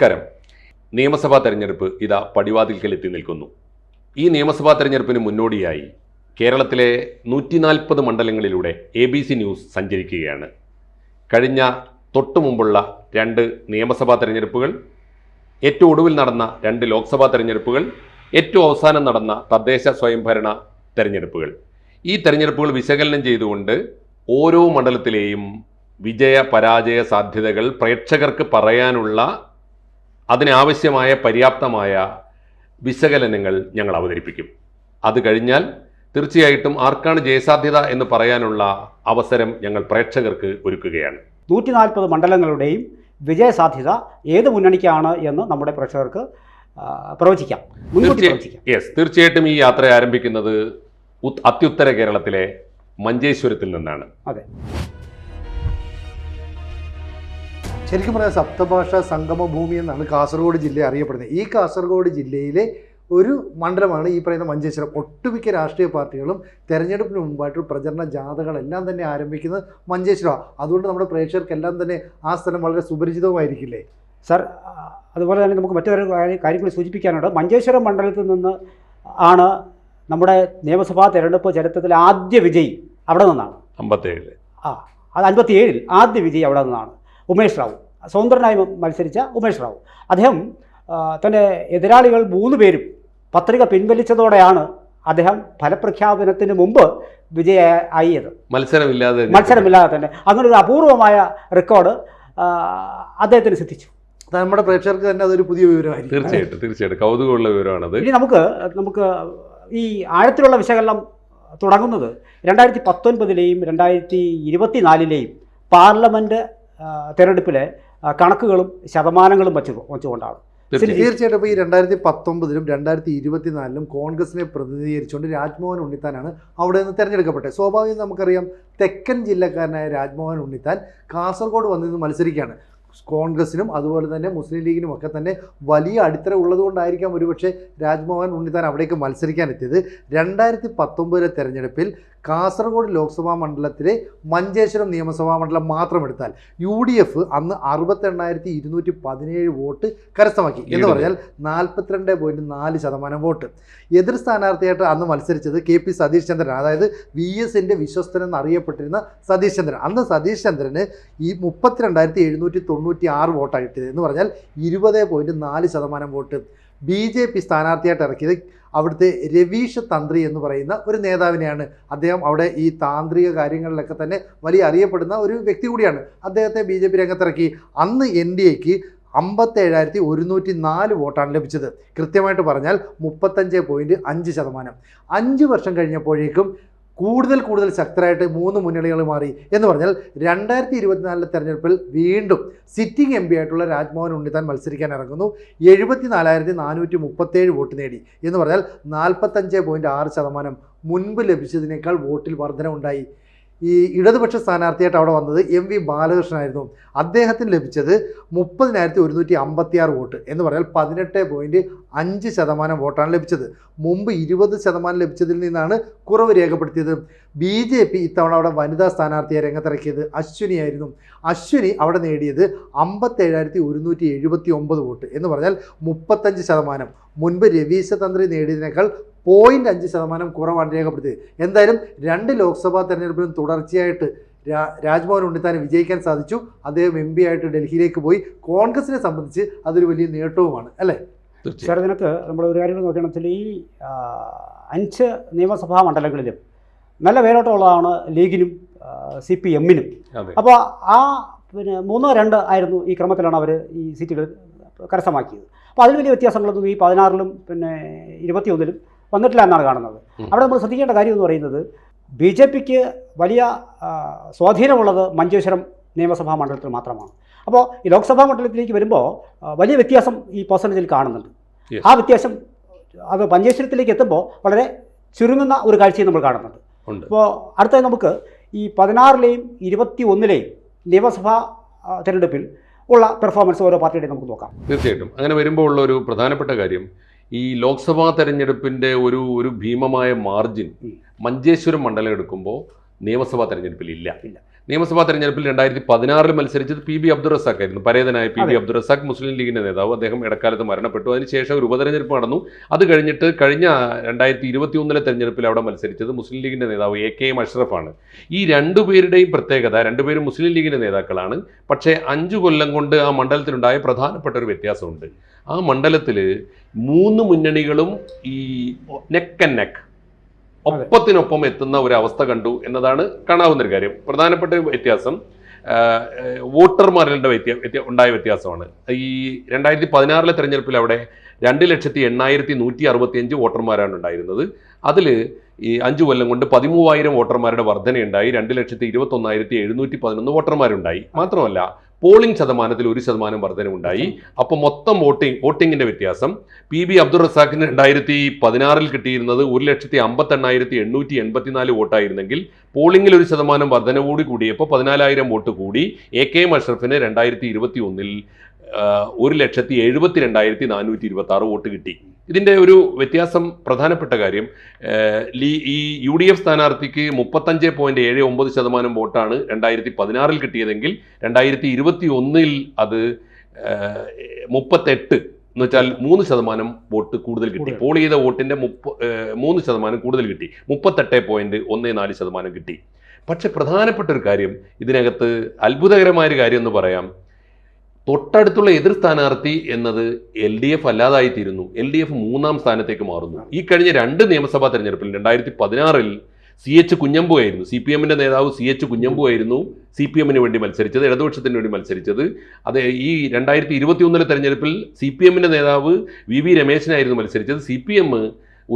നമസ്കാരം. നിയമസഭാ തെരഞ്ഞെടുപ്പ് ഇതാ പടിവാതിൽക്കൽ എത്തി നിൽക്കുന്നു. ഈ നിയമസഭാ തെരഞ്ഞെടുപ്പിന് മുന്നോടിയായി കേരളത്തിലെ നൂറ്റി നാൽപ്പത് മണ്ഡലങ്ങളിലൂടെ എ ബി സി ന്യൂസ് സഞ്ചരിക്കുകയാണ്. കഴിഞ്ഞ തൊട്ടു മുമ്പുള്ള രണ്ട് നിയമസഭാ തെരഞ്ഞെടുപ്പുകൾ ഏറ്റവും ഒടുവിൽ നടന്ന രണ്ട് ലോക്സഭാ തെരഞ്ഞെടുപ്പുകൾ ഏറ്റവും അവസാനം നടന്ന തദ്ദേശ സ്വയംഭരണ തെരഞ്ഞെടുപ്പുകൾ. ഈ തെരഞ്ഞെടുപ്പുകൾ വിശകലനം ചെയ്തുകൊണ്ട് ഓരോ മണ്ഡലത്തിലെയും വിജയ പരാജയ സാധ്യതകൾ പ്രേക്ഷകർക്ക് പറയാനുള്ള അതിനാവശ്യമായ പര്യാപ്തമായ വിശകലനങ്ങൾ ഞങ്ങൾ അവതരിപ്പിക്കും. അത് കഴിഞ്ഞാൽ തീർച്ചയായിട്ടും ആർക്കാണ് ജയസാധ്യത എന്ന് പറയാനുള്ള അവസരം ഞങ്ങൾ പ്രേക്ഷകർക്ക് ഒരുക്കുകയാണ്. നൂറ്റി നാൽപ്പത് മണ്ഡലങ്ങളുടെയും വിജയസാധ്യത ഏത് മുന്നണിക്കാണ് എന്ന് നമ്മുടെ പ്രേക്ഷകർക്ക് പ്രവചിക്കാം. യെസ് തീർച്ചയായിട്ടും ഈ യാത്ര ആരംഭിക്കുന്നത് അത്യുത്തര കേരളത്തിലെ മഞ്ചേശ്വരത്തിൽ നിന്നാണ്. അതെ. ശരിക്കും പറഞ്ഞാൽ സപ്തഭാഷ സംഗമ ഭൂമി എന്നാണ് കാസർഗോഡ് ജില്ല അറിയപ്പെടുന്നത്. ഈ കാസർഗോഡ് ജില്ലയിലെ ഒരു മണ്ഡലമാണ് ഈ പറയുന്ന മഞ്ചേശ്വരം. ഒട്ടുമിക്ക രാഷ്ട്രീയ പാർട്ടികളും തെരഞ്ഞെടുപ്പിന് മുമ്പായിട്ട് പ്രചരണ ജാഥകളെല്ലാം തന്നെ ആരംഭിക്കുന്നത് മഞ്ചേശ്വരമാണ് അതുകൊണ്ട് നമ്മുടെ പ്രേക്ഷകർക്കെല്ലാം തന്നെ ആ സ്ഥലം വളരെ സുപരിചിതവുമായിരിക്കില്ലേ? സർ അതുപോലെ തന്നെ നമുക്ക് മറ്റൊരു കാര്യം കാര്യം കൂടി സൂചിപ്പിക്കാനുണ്ട്. മഞ്ചേശ്വരം മണ്ഡലത്തിൽ നിന്ന് ആണ് നമ്മുടെ നിയമസഭാ തെരഞ്ഞെടുപ്പ് ചരിത്രത്തിലെ ആദ്യ വിജയി അവിടെ നിന്നാണ്. അമ്പത്തേഴ് ആ അത് അൻപത്തി ഏഴിൽ ആദ്യ വിജയി അവിടെ നിന്നാണ്. ഉമേഷ് റാവു. സ്വതന്ത്രനായി മത്സരിച്ച ഉമേഷ് റാവു. അദ്ദേഹം തന്റെ എതിരാളികൾ മൂന്ന് പേരും പത്രിക പിൻവലിച്ചതോടെയാണ് അദ്ദേഹം ഫലപ്രഖ്യാപനത്തിന് മുമ്പ് വിജയ ആയത് മത്സരമില്ലാതെ മത്സരമില്ലാതെ തന്നെ. അങ്ങനെ ഒരു അപൂർവമായ റെക്കോർഡ് അദ്ദേഹത്തിന് സിദ്ധിച്ചു. അത് നമ്മുടെ പ്രേക്ഷകർക്ക് തന്നെ അതൊരു പുതിയ വിവരമായിരിക്കും. തീർച്ചയായിട്ടും തീർച്ചയായിട്ടും. കൗതുകമുള്ള വിവരമാണത്. ഇനി നമുക്ക് നമുക്ക് ഈ ആഴത്തിലുള്ള വിശകലനം തുടങ്ങുന്നത് രണ്ടായിരത്തി പത്തൊൻപതിലെയും രണ്ടായിരത്തി ഇരുപത്തിനാലിലെയും പാർലമെന്റ് തിരഞ്ഞെടുപ്പിലെ കണക്കുകളും ശതമാനങ്ങളും വച്ചു വെച്ചുകൊണ്ടാണ്. തീർച്ചയായും. തീർച്ചയായിട്ടും ഇപ്പോൾ ഈ രണ്ടായിരത്തി പത്തൊമ്പതിലും രണ്ടായിരത്തി ഇരുപത്തിനാലിലും കോൺഗ്രസിനെ പ്രതിനിധീകരിച്ചുകൊണ്ട് രാജ്മോഹൻ ഉണ്ണിത്താനാണ് അവിടെ നിന്ന് തെരഞ്ഞെടുക്കപ്പെട്ടത്. സ്വാഭാവികം നമുക്കറിയാം തെക്കൻ ജില്ലക്കാരനായ രാജ്മോഹൻ ഉണ്ണിത്താൻ കാസർഗോഡ് വന്നിരുന്ന് മത്സരിക്കുകയാണ്. കോൺഗ്രസിനും അതുപോലെ തന്നെ മുസ്ലിം ലീഗിനും ഒക്കെ തന്നെ വലിയ അടിത്തറ ഉള്ളതുകൊണ്ടായിരിക്കാം ഒരുപക്ഷെ രാജ്മോഹൻ ഉണ്ണിത്താൻ അവിടേക്ക് മത്സരിക്കാൻ എത്തിയത്. രണ്ടായിരത്തി പത്തൊമ്പതിലെ തെരഞ്ഞെടുപ്പിൽ കാസർഗോഡ് ലോക്സഭാ മണ്ഡലത്തിലെ മഞ്ചേശ്വരം നിയമസഭാ മണ്ഡലം മാത്രം എടുത്താൽ യു ഡി എഫ് അന്ന് അറുപത്തെണ്ണായിരത്തി ഇരുന്നൂറ്റി പതിനേഴ് വോട്ട് കരസ്ഥമാക്കി എന്ന് പറഞ്ഞാൽ നാൽപ്പത്തിരണ്ട് പോയിന്റ് നാല് ശതമാനം വോട്ട്. എതിർ സ്ഥാനാർത്ഥിയായിട്ട് അന്ന് മത്സരിച്ചത് കെ പി സതീഷ് ചന്ദ്രൻ അതായത് വി എസിന്റെ വിശ്വസ്തൻ എന്നറിയപ്പെട്ടിരുന്ന സതീഷ് ചന്ദ്രൻ അന്ന് സതീഷ് ചന്ദ്രന് ഈ മുപ്പത്തിരണ്ടായിരത്തി എഴുന്നൂറ്റി തൊണ്ണൂറ്റി ആറ് വോട്ടാണ് കിട്ടിയത് എന്ന് പറഞ്ഞാൽ ഇരുപത് പോയിന്റ് നാല് ശതമാനം വോട്ട്. ബി ജെ പി സ്ഥാനാർത്ഥിയായിട്ട് ഇറക്കിയത് അവിടുത്തെ രവീഷ് തന്ത്രി എന്ന് പറയുന്ന ഒരു നേതാവിനെയാണ്. അദ്ദേഹം അവിടെ ഈ താന്ത്രിക കാര്യങ്ങളിലൊക്കെ തന്നെ വലിയ അറിയപ്പെടുന്ന ഒരു വ്യക്തി കൂടിയാണ്. അദ്ദേഹത്തെ ബി ജെ പി രംഗത്തിറക്കി. അന്ന് എൻ ഡി എക്ക് അമ്പത്തേഴായിരത്തി ഒരുന്നൂറ്റി നാല് വോട്ടാണ് ലഭിച്ചത്. കൃത്യമായിട്ട് പറഞ്ഞാൽ മുപ്പത്തഞ്ച് പോയിന്റ് അഞ്ച് ശതമാനം. അഞ്ച് വർഷം കഴിഞ്ഞപ്പോഴേക്കും കൂടുതൽ കൂടുതൽ ശക്തരായിട്ട് മൂന്ന് മുന്നണികൾ മാറി എന്ന് പറഞ്ഞാൽ രണ്ടായിരത്തി ഇരുപത്തിനാലിലെ തെരഞ്ഞെടുപ്പിൽ വീണ്ടും സിറ്റിംഗ് എം പി ആയിട്ടുള്ള രാജ്മോഹൻ ഉണ്ണിത്താൻ മത്സരിക്കാൻ ഇറങ്ങുന്നു. എഴുപത്തിനാലായിരത്തി നാനൂറ്റി മുപ്പത്തേഴ് വോട്ട് നേടി എന്ന് പറഞ്ഞാൽ നാൽപ്പത്തഞ്ച് പോയിന്റ് ആറ് ശതമാനം മുൻപ് ലഭിച്ചതിനേക്കാൾ വോട്ടിൽ വർധന ഉണ്ടായി ഈ ഇടതുപക്ഷ സ്ഥാനാർത്ഥിയായിട്ട് അവിടെ വന്നത് എം വി ബാലകൃഷ്ണനായിരുന്നു അദ്ദേഹത്തിന് ലഭിച്ചത് മുപ്പതിനായിരത്തി ഒരുന്നൂറ്റി അമ്പത്തി ആറ് വോട്ട് എന്ന് പറഞ്ഞാൽ പതിനെട്ട് പോയിന്റ് അഞ്ച് ശതമാനം വോട്ടാണ് ലഭിച്ചത്. മുമ്പ് ഇരുപത് ശതമാനം ലഭിച്ചതിൽ നിന്നാണ് കുറവ് രേഖപ്പെടുത്തിയത്. ബി ജെ പി ഇത്തവണ അവിടെ വനിതാ സ്ഥാനാർത്ഥിയെ രംഗത്തിറക്കിയത് അശ്വിനിയായിരുന്നു അശ്വിനി അവിടെ നേടിയത് അമ്പത്തേഴായിരത്തി ഒരുന്നൂറ്റി എഴുപത്തി ഒമ്പത് വോട്ട് എന്ന് പറഞ്ഞാൽ മുപ്പത്തഞ്ച് ശതമാനം. മുൻപ് രവീശ തന്ത്രി നേടിയതിനേക്കാൾ പോയിന്റ് അഞ്ച് ശതമാനം കുറവാണ് രേഖപ്പെടുത്തിയത്. എന്തായാലും രണ്ട് ലോക്സഭാ തെരഞ്ഞെടുപ്പിലും തുടർച്ചയായിട്ട് രാ രാജ്ഭവൻ ഉണ്ണിത്താൻ വിജയിക്കാൻ സാധിച്ചു. അദ്ദേഹം എം പി ആയിട്ട് ഡൽഹിയിലേക്ക് പോയി. കോൺഗ്രസിനെ സംബന്ധിച്ച് അതൊരു വലിയ നേട്ടവുമാണ് അല്ലേ? സാർ ഇതിനകത്ത് നമ്മൾ ഒരു കാര്യം നോക്കുകയാണെങ്കിൽ ഈ അഞ്ച് നിയമസഭാ മണ്ഡലങ്ങളിലും നല്ല വേരോട്ടമുള്ളതാണ് ലീഗിനും സി പി എമ്മിനും. അപ്പോൾ ആ പിന്നെ മൂന്ന് രണ്ട് ആയിരുന്നു ഈ ക്രമത്തിലാണ് അവർ ഈ സീറ്റുകൾ കരസ്ഥമാക്കിയത്. അപ്പോൾ അതിൽ വലിയ വ്യത്യാസങ്ങളൊന്നും ഈ പതിനാറിലും പിന്നെ ഇരുപത്തിയൊന്നിലും വന്നിട്ടില്ല എന്നാണ് കാണുന്നത്. അവിടെ നമ്മൾ ശ്രദ്ധിക്കേണ്ട കാര്യം എന്ന് പറയുന്നത് ബി ജെ പിക്ക് വലിയ സ്വാധീനമുള്ളത് മഞ്ചേശ്വരം നിയമസഭാ മണ്ഡലത്തിൽ മാത്രമാണ്. അപ്പോൾ ഈ ലോക്സഭാ മണ്ഡലത്തിലേക്ക് വരുമ്പോൾ വലിയ വ്യത്യാസം ഈ പെർസെന്റേജിൽ കാണുന്നുണ്ട്. ആ വ്യത്യാസം അത് മഞ്ചേശ്വരത്തിലേക്ക് എത്തുമ്പോൾ വളരെ ചുരുങ്ങുന്ന ഒരു കാഴ്ചയും നമ്മൾ കാണുന്നുണ്ട്. അപ്പോൾ അടുത്തത് നമുക്ക് ഈ പതിനാറിലെയും ഇരുപത്തി ഒന്നിലെയും നിയമസഭാ തിരഞ്ഞെടുപ്പിൽ തെരഞ്ഞെടുപ്പിൽ ഉള്ള പെർഫോമൻസ് ഓരോ പാർട്ടിയുടെയും നമുക്ക് നോക്കാം. തീർച്ചയായിട്ടും. അങ്ങനെ വരുമ്പോൾ ഉള്ള ഒരു പ്രധാനപ്പെട്ട കാര്യം ഈ ലോക്സഭാ തെരഞ്ഞെടുപ്പിന്റെ ഒരു ഒരു ഭീമമായ മാർജിൻ. മഞ്ചേശ്വരം മണ്ഡലം എടുക്കുമ്പോൾ നിയമസഭാ തെരഞ്ഞെടുപ്പിൽ ഇല്ല. ഇല്ല. നിയമസഭാ തെരഞ്ഞെടുപ്പിൽ രണ്ടായിരത്തി പതിനാറിൽ മത്സരിച്ചത് പി ബി അബ്ദുൾ റസാഖ് ആയിരുന്നു. പരേതനായ പി ബി അബ്ദുൾ റസാഖ് മുസ്ലിം ലീഗിന്റെ നേതാവ്. അദ്ദേഹം ഇടക്കാലത്ത് മരണപ്പെട്ടു. അതിനുശേഷം ഒരു ഉപതെരഞ്ഞെടുപ്പ് നടന്നു. അത് കഴിഞ്ഞിട്ട് കഴിഞ്ഞ രണ്ടായിരത്തി ഇരുപത്തി ഒന്നിലെ തെരഞ്ഞെടുപ്പിൽ അവിടെ മത്സരിച്ചത് മുസ്ലിം ലീഗിന്റെ നേതാവ് എ കെ എം അഷ്റഫാണ് ഈ രണ്ടുപേരുടെയും പ്രത്യേകത രണ്ടുപേരും മുസ്ലിം ലീഗിന്റെ നേതാക്കളാണ്. പക്ഷേ അഞ്ചു കൊല്ലം കൊണ്ട് ആ മണ്ഡലത്തിലുണ്ടായ പ്രധാനപ്പെട്ട ഒരു വ്യത്യാസമുണ്ട്. ആ മണ്ഡലത്തിൽ മൂന്ന് മുന്നണികളും ഈ നെക്ക് ആൻഡ് നെക്ക് ഒപ്പത്തിനൊപ്പം എത്തുന്ന ഒരു അവസ്ഥ കണ്ടു എന്നതാണ് കാണാവുന്ന ഒരു കാര്യം. പ്രധാനപ്പെട്ട വ്യത്യാസം വോട്ടർമാരുടെ വ്യത്യ ഉണ്ടായ വ്യത്യാസമാണ്. ഈ രണ്ടായിരത്തി പതിനാറിലെ തെരഞ്ഞെടുപ്പിൽ അവിടെ രണ്ട് ലക്ഷത്തി എണ്ണായിരത്തി നൂറ്റി അറുപത്തിയഞ്ച് വോട്ടർമാരാണ് ഉണ്ടായിരുന്നത്. അതിൽ ഈ അഞ്ചു കൊല്ലം കൊണ്ട് പതിമൂവായിരം വോട്ടർമാരുടെ വർധനയുണ്ടായി. രണ്ട് ലക്ഷത്തി ഇരുപത്തൊന്നായിരത്തി എഴുന്നൂറ്റി പതിനൊന്ന് വോട്ടർമാരുണ്ടായി. മാത്രമല്ല പോളിംഗ് ശതമാനത്തിൽ ഒരു ശതമാനം വർധനവുണ്ടായി. അപ്പോൾ മൊത്തം വോട്ടിംഗ് വോട്ടിങ്ങിന്റെ വ്യത്യാസം. പി ബി അബ്ദുൾ റസാഖിന് രണ്ടായിരത്തി പതിനാറിൽ കിട്ടിയിരുന്നത് ഒരു ലക്ഷത്തി അമ്പത്തെണ്ണായിരത്തി എണ്ണൂറ്റി എൺപത്തിനാല് വോട്ടായിരുന്നെങ്കിൽ പോളിംഗിൽ ഒരു ശതമാനം വർധനവോട് കൂടിയപ്പോൾ പതിനാലായിരം വോട്ട് കൂടി. എ കെ എം അഷ്റഫിന് രണ്ടായിരത്തി ഇരുപത്തി ഒന്നിൽ ഒരു ലക്ഷത്തി എഴുപത്തി രണ്ടായിരത്തി നാനൂറ്റി ഇരുപത്തി ആറ് വോട്ട് കിട്ടി. ഇതിന്റെ ഒരു വ്യത്യാസം പ്രധാനപ്പെട്ട കാര്യം ലീ- ഈ യു ഡി എഫ് സ്ഥാനാർത്ഥിക്ക് മുപ്പത്തഞ്ച് പോയിന്റ് ഏഴ് ഒമ്പത് ശതമാനം വോട്ടാണ് രണ്ടായിരത്തി പതിനാറിൽ കിട്ടിയതെങ്കിൽ രണ്ടായിരത്തി ഇരുപത്തി ഒന്നിൽ അത് മുപ്പത്തെട്ട് എന്ന് വെച്ചാൽ മൂന്ന് ശതമാനം വോട്ട് കൂടുതൽ കിട്ടി. പോൾ ചെയ്ത വോട്ടിന്റെ മുപ്പ മൂന്ന് ശതമാനം കൂടുതൽ കിട്ടി. മുപ്പത്തെട്ട് പോയിന്റ് ഒന്ന് നാല് ശതമാനം കിട്ടി. പക്ഷെ പ്രധാനപ്പെട്ട ഒരു കാര്യം ഇതിനകത്ത് അത്ഭുതകരമായ ഒരു കാര്യം എന്ന് പറയാം. തൊട്ടടുത്തുള്ള എതിർ സ്ഥാനാർത്ഥി എന്നത് എൽ ഡി എഫ് അല്ലാതായിത്തീരുന്നു. എൽ ഡി എഫ് മൂന്നാം സ്ഥാനത്തേക്ക് മാറുന്നു. ഈ കഴിഞ്ഞ രണ്ട് നിയമസഭാ തെരഞ്ഞെടുപ്പിൽ രണ്ടായിരത്തി പതിനാറിൽ സി എച്ച് കുഞ്ഞമ്പു ആയിരുന്നു. സി പി എമ്മിന്റെ നേതാവ് സി എച്ച് കുഞ്ഞമ്പു ആയിരുന്നു സി പി എമ്മിന് വേണ്ടി മത്സരിച്ചത് ഇടതുപക്ഷത്തിന് വേണ്ടി മത്സരിച്ചത്. അത് ഈ രണ്ടായിരത്തി ഇരുപത്തി ഒന്നിലെ തെരഞ്ഞെടുപ്പിൽ സി പി എമ്മിന്റെ നേതാവ് വി വി രമേശനായിരുന്നു മത്സരിച്ചത്. സി പി എം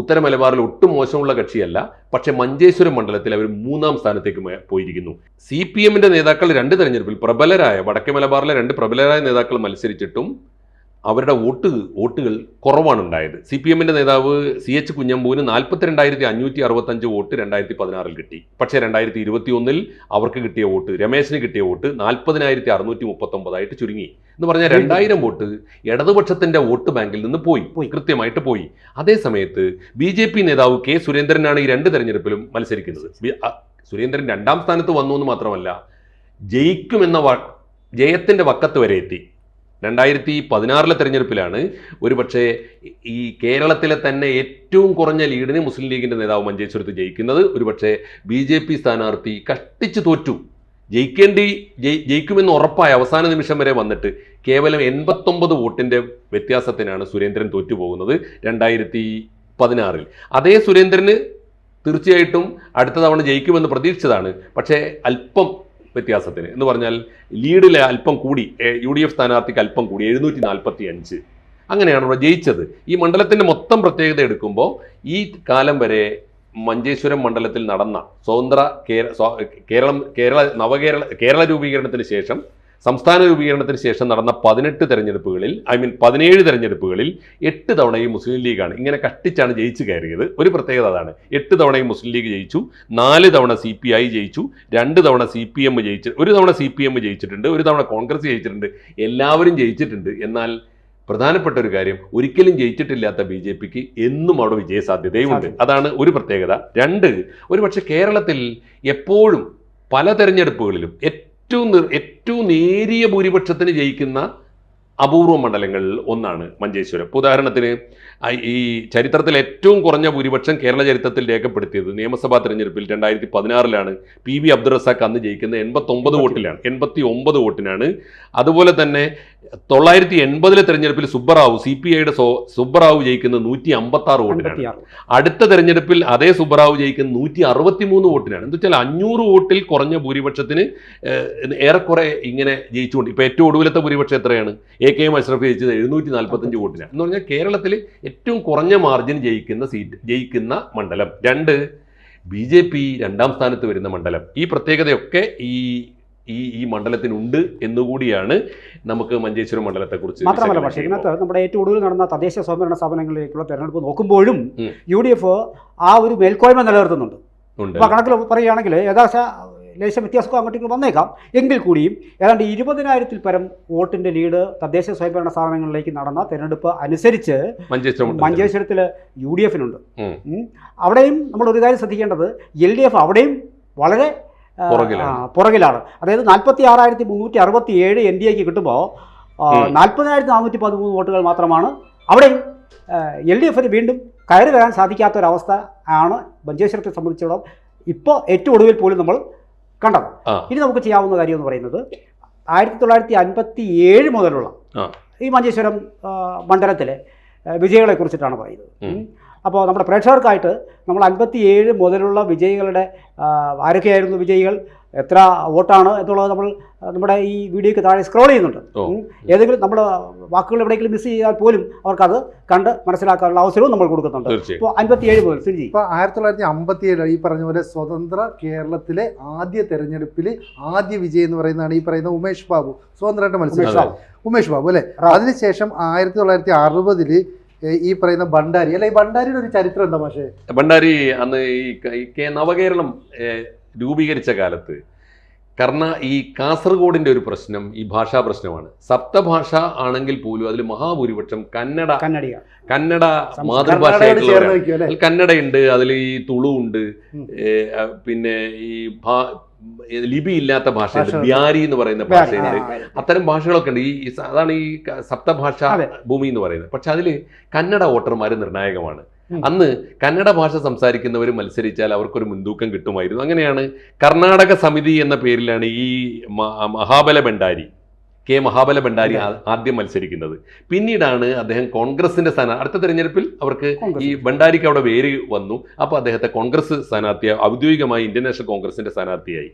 ഉത്തര മലബാറിൽ ഒട്ടും മോശമുള്ള കക്ഷിയല്ല പക്ഷെ മഞ്ചേശ്വരം മണ്ഡലത്തിൽ അവർ മൂന്നാം സ്ഥാനത്തേക്ക് പോയിരിക്കുന്നു. സി പി എമ്മിന്റെ നേതാക്കൾ രണ്ട് തെരഞ്ഞെടുപ്പിൽ പ്രബലരായ വടക്കേ മലബാറിലെ രണ്ട് പ്രബലരായ നേതാക്കൾ മത്സരിച്ചിട്ടും അവരുടെ വോട്ട് വോട്ടുകൾ കുറവാണ് ഉണ്ടായത് സി പി എമ്മിന്റെ നേതാവ് സി എച്ച് കുഞ്ഞമ്പൂവിന് നാൽപ്പത്തിരണ്ടായിരത്തി അഞ്ഞൂറ്റി അറുപത്തഞ്ച് വോട്ട് രണ്ടായിരത്തി പതിനാറിൽ കിട്ടി. പക്ഷേ രണ്ടായിരത്തി ഇരുപത്തി ഒന്നിൽ അവർക്ക് കിട്ടിയ വോട്ട് രമേശിന് കിട്ടിയ വോട്ട് നാൽപ്പതിനായിരത്തി അറുന്നൂറ്റി മുപ്പത്തൊമ്പതായിട്ട് ചുരുങ്ങി. എന്ന് പറഞ്ഞാൽ രണ്ടായിരം വോട്ട് ഇടതുപക്ഷത്തിന്റെ വോട്ട് ബാങ്കിൽ നിന്ന് പോയി പോയി. കൃത്യമായിട്ട് പോയി. അതേ സമയത്ത് ബി ജെ പി നേതാവ് കെ സുരേന്ദ്രനാണ് ഈ രണ്ട് തെരഞ്ഞെടുപ്പിലും മത്സരിക്കുന്നത്. സുരേന്ദ്രൻ രണ്ടാം സ്ഥാനത്ത് വന്നു എന്ന് മാത്രമല്ല ജയിക്കുമെന്ന വ ജയത്തിന്റെ വക്കത്ത് വരെ എത്തി. രണ്ടായിരത്തി പതിനാറിലെ തെരഞ്ഞെടുപ്പിലാണ് ഒരുപക്ഷെ ഈ കേരളത്തിലെ തന്നെ ഏറ്റവും കുറഞ്ഞ ലീഡിന് മുസ്ലിം ലീഗിന്റെ നേതാവ് മഞ്ചേശ്വരത്ത് ജയിക്കുന്നത്. ഒരുപക്ഷെ ബി ജെ പി സ്ഥാനാർത്ഥി കഷ്ടിച്ച് തോറ്റു. ജയിക്കേണ്ടി ജയി ജയിക്കുമെന്ന് ഉറപ്പായ അവസാന നിമിഷം വരെ വന്നിട്ട് കേവലം എൺപത്തൊമ്പത് വോട്ടിന്റെ വ്യത്യാസത്തിനാണ് സുരേന്ദ്രൻ തോറ്റുപോകുന്നത് രണ്ടായിരത്തി പതിനാറിൽ അതേ സുരേന്ദ്രന് തീർച്ചയായിട്ടും അടുത്ത തവണ ജയിക്കുമെന്ന് പ്രതീക്ഷിച്ചതാണ്. പക്ഷേ അല്പം വ്യത്യാസത്തിന്. എന്ന് പറഞ്ഞാൽ ലീഡിലെ അല്പം കൂടി യു ഡി എഫ് സ്ഥാനാർത്ഥിക്ക് അല്പം കൂടി എഴുന്നൂറ്റി നാൽപ്പത്തി അഞ്ച് അങ്ങനെയാണ് ഇവിടെ ജയിച്ചത്. ഈ മണ്ഡലത്തിന്റെ മൊത്തം പ്രത്യേകത എടുക്കുമ്പോൾ ഈ കാലം വരെ മഞ്ചേശ്വരം മണ്ഡലത്തിൽ നടന്ന സ്വതന്ത്ര കേര കേരളം കേരള നവകേരള കേരള രൂപീകരണത്തിന് ശേഷം സംസ്ഥാന രൂപീകരണത്തിന് ശേഷം നടന്ന പതിനെട്ട് തെരഞ്ഞെടുപ്പുകളിൽ ഐ മീൻ പതിനേഴ് തെരഞ്ഞെടുപ്പുകളിൽ എട്ട് തവണയും മുസ്ലിം ലീഗാണ്. ഇങ്ങനെ കട്ടിച്ചാണ് ജയിച്ചു കയറിയത്. ഒരു പ്രത്യേകത അതാണ്. എട്ട് തവണയും മുസ്ലിം ലീഗ് ജയിച്ചു. നാല് തവണ സി പി ഐ ജയിച്ചു. രണ്ട് തവണ സി പി എം ജയിച്ചു ഒരു തവണ സി പി എം ജയിച്ചിട്ടുണ്ട് ഒരു തവണ കോൺഗ്രസ് ജയിച്ചിട്ടുണ്ട്. എല്ലാവരും ജയിച്ചിട്ടുണ്ട്. എന്നാൽ പ്രധാനപ്പെട്ട ഒരു കാര്യം ഒരിക്കലും ജയിച്ചിട്ടില്ലാത്ത ബി ജെ പിക്ക് എന്നും അവിടെ വിജയസാധ്യതയുമുണ്ട്. സാധ്യത. അതാണ് ഒരു പ്രത്യേകത. രണ്ട് ഒരുപക്ഷെ കേരളത്തിൽ എപ്പോഴും പല തെരഞ്ഞെടുപ്പുകളിലും ഏറ്റവും നിർ- ഏറ്റവും നേരിയ ഭൂരിപക്ഷത്തിന് ജയിക്കുന്ന അപൂർവ മണ്ഡലങ്ങളിൽ ഒന്നാണ് മഞ്ചേശ്വരം. ഉദാഹരണത്തിന് ഈ ചരിത്രത്തിൽ ഏറ്റവും കുറഞ്ഞ ഭൂരിപക്ഷം കേരള ചരിത്രത്തിൽ രേഖപ്പെടുത്തിയത് നിയമസഭാ തെരഞ്ഞെടുപ്പിൽ രണ്ടായിരത്തി പതിനാറിലാണ് പി വി അബ്ദുറസാഖ് അന്ന് ജയിക്കുന്ന എൺപത്തി ഒമ്പത് വോട്ടിലാണ്. എൺപത്തി ഒമ്പത് വോട്ടിനാണ്. അതുപോലെ തന്നെ തൊള്ളായിരത്തി എൺപതിലെ തെരഞ്ഞെടുപ്പിൽ സുബ്ബറാവു സി പി ഐയുടെ സുബ്ബറാവു ജയിക്കുന്നത് നൂറ്റി അമ്പത്തി ആറ് വോട്ടിനാണ് അടുത്ത തെരഞ്ഞെടുപ്പിൽ അതേ സുബ്ബറാവു ജയിക്കുന്ന നൂറ്റി അറുപത്തി മൂന്ന് വോട്ടിനാണ്. എന്ന് വെച്ചാൽ അഞ്ഞൂറ് വോട്ടിൽ കുറഞ്ഞ ഭൂരിപക്ഷത്തിന് ഏറെക്കുറെ ഇങ്ങനെ ജയിച്ചുകൊണ്ട്. ഇപ്പൊ ഏറ്റവും ഒടുവിലത്തെ ഭൂരിപക്ഷം എത്രയാണ്? എ കെ എം അഷ്റഫ് ജയിച്ചത് എഴുന്നൂറ്റി നാൽപ്പത്തഞ്ച് വോട്ടിനാണ്. എന്ന് പറഞ്ഞാൽ കേരളത്തിൽ ഏറ്റവും കുറഞ്ഞ മാർജിൻ ജയിക്കുന്ന സീറ്റ് ജയിക്കുന്ന മണ്ഡലം. രണ്ട് ബി ജെ പി രണ്ടാം സ്ഥാനത്ത് വരുന്ന മണ്ഡലം. ഈ പ്രത്യേകതയൊക്കെ ഈ ഈ ഈ മണ്ഡലത്തിനുണ്ട് എന്നുകൂടിയാണ് നമുക്ക് മഞ്ചേശ്വരം മണ്ഡലത്തെക്കുറിച്ച് മാത്രമല്ല പക്ഷേ ഇതിനകത്ത് നമ്മുടെ ഏറ്റവും കൂടുതൽ നടന്ന തദ്ദേശ സ്വയംഭരണ സ്ഥാപനങ്ങളിലേക്കുള്ള തെരഞ്ഞെടുപ്പ് നോക്കുമ്പോഴും. യു ഡി എഫ് ആ ഒരു മേൽക്കോയ്മ നിലനിർത്തുന്നുണ്ട്. ഇപ്പോൾ അപ്പോൾ കണക്കിൽ പറയുകയാണെങ്കിൽ ഏകദേശ ലേശം വ്യത്യാസമൊക്കെ അങ്ങോട്ടും വന്നേക്കാം. എങ്കിൽ കൂടിയും ഏതാണ്ട് ഇരുപതിനായിരത്തിൽ പരം വോട്ടിന്റെ ലീഡ് തദ്ദേശ സ്വയംഭരണ സ്ഥാപനങ്ങളിലേക്ക് നടന്ന തെരഞ്ഞെടുപ്പ് അനുസരിച്ച് മഞ്ചേശ്വരം മഞ്ചേശ്വരത്തിൽ യു ഡി എഫിനുണ്ട്. അവിടെയും നമ്മൾ ഒരു കാര്യം ശ്രദ്ധിക്കേണ്ടത് എൽ ഡി എഫ് അവിടെയും വളരെ പുറകിലാണ്. അതായത് നാൽപ്പത്തി ആറായിരത്തി മുന്നൂറ്റി അറുപത്തി ഏഴ് എൻ ഡി എക്ക് കിട്ടുമ്പോൾ. നാൽപ്പതിനായിരത്തി നാനൂറ്റി പതിമൂന്ന് വോട്ടുകൾ മാത്രമാണ് അവിടെയും എൽ ഡി എഫിന് വീണ്ടും കയറി വരാൻ സാധിക്കാത്തൊരവസ്ഥ ആണ് മഞ്ചേശ്വരത്തെ സംബന്ധിച്ചിടത്തോളം ഇപ്പോൾ ഏറ്റവും ഒടുവിൽ പോലും നമ്മൾ കണ്ടത് ഇനി നമുക്ക് ചെയ്യാവുന്ന കാര്യം എന്ന് പറയുന്നത് ആയിരത്തി തൊള്ളായിരത്തി അൻപത്തി ഏഴ് മുതലുള്ള ഈ മഞ്ചേശ്വരം മണ്ഡലത്തിലെ വിജയികളെ കുറിച്ചിട്ടാണ് പറയുന്നത്. അപ്പോൾ നമ്മുടെ പ്രേക്ഷകർക്കായിട്ട് നമ്മൾ അൻപത്തി ഏഴ് മുതലുള്ള വിജയികളുടെ ആരൊക്കെയായിരുന്നു വിജയികൾ? എത്ര വോട്ടാണ് എന്നുള്ളത് നമ്മൾ നമ്മുടെ ഈ വീഡിയോയ്ക്ക് താഴെ സ്ക്രോൾ ചെയ്യുന്നുണ്ട്. ഏതെങ്കിലും നമ്മൾ വാക്കുകൾ എവിടെയെങ്കിലും മിസ് ചെയ്താൽ പോലും അവർക്കത് കണ്ട് മനസ്സിലാക്കാനുള്ള അവസരവും നമ്മൾ കൊടുക്കുന്നുണ്ട്. ഇപ്പോൾ അൻപത്തി ഏഴ് മുതൽ സുനിജി ഇപ്പോൾ ആയിരത്തി തൊള്ളായിരത്തി അമ്പത്തി ഏഴ് ഈ പറഞ്ഞ പോലെ സ്വതന്ത്ര കേരളത്തിലെ ആദ്യ തെരഞ്ഞെടുപ്പിൽ ആദ്യ വിജയം എന്ന് പറയുന്നതാണ് ഈ പറയുന്ന ഉമേഷ് ബാബു. സ്വതന്ത്രമായിട്ട് മത്സരിച്ചു. ഉമേഷ് ബാബു. അല്ലേ. അതിനുശേഷം ആയിരത്തി തൊള്ളായിരത്തി അറുപതിൽ ഈ പറയുന്ന ഭണ്ഡാരി. അല്ല ഈ ഭണ്ഡാരിയുടെ ഒരു ചരിത്രം എന്താ പക്ഷേ ഭണ്ഡാരി അന്ന് ഈ നവകേരളം രൂപീകരിച്ച കാലത്ത് കർണ ഈ കാസർഗോഡിന്റെ ഒരു പ്രശ്നം ഈ ഭാഷാ പ്രശ്നമാണ്. സപ്തഭാഷ ആണെങ്കിൽ പോലും അതിൽ മഹാഭൂരിപക്ഷം കന്നഡ കന്നഡ കന്നഡ മാതൃഭാഷ കന്നഡയുണ്ട് അതിൽ ഈ തുളു ഉണ്ട് പിന്നെ ഈ ഭാ- ലിപി ഇല്ലാത്ത ഭാഷയുണ്ട്. ഭാഷ. ബ്യാരി എന്ന് പറയുന്ന ഭാഷയുണ്ട്. അത്തരം ഭാഷകളൊക്കെ ഉണ്ട്. ഈ ഈ അതാണ് ഈ സപ്തഭാഷ ഭൂമി എന്ന് പറയുന്നത്. പക്ഷെ അതിൽ കന്നഡ വോട്ടർമാർ നിർണായകമാണ്. അന്ന് കന്നഡ ഭാഷ സംസാരിക്കുന്നവർ മത്സരിച്ചാൽ അവർക്കൊരു മുൻതൂക്കം കിട്ടുമായിരുന്നു. അങ്ങനെയാണ് കർണാടക സമിതി എന്ന പേരിലാണ് ഈ മഹാബല ഭണ്ഡാരി. കെ മഹാബല ഭണ്ഡാരി ആദ്യം മത്സരിക്കുന്നത്. പിന്നീടാണ് അദ്ദേഹം കോൺഗ്രസിന്റെ സ്ഥാനാർത്ഥി അടുത്ത തെരഞ്ഞെടുപ്പിൽ അവർക്ക് ഈ. ഭണ്ഡാരിക്ക് അവിടെ വേര് വന്നു. അപ്പോൾ അദ്ദേഹത്തെ കോൺഗ്രസ് സ്ഥാനാർത്ഥിയായി ഔദ്യോഗികമായി ഇന്ത്യൻ നാഷണൽ കോൺഗ്രസിന്റെ സ്ഥാനാർത്ഥിയായി.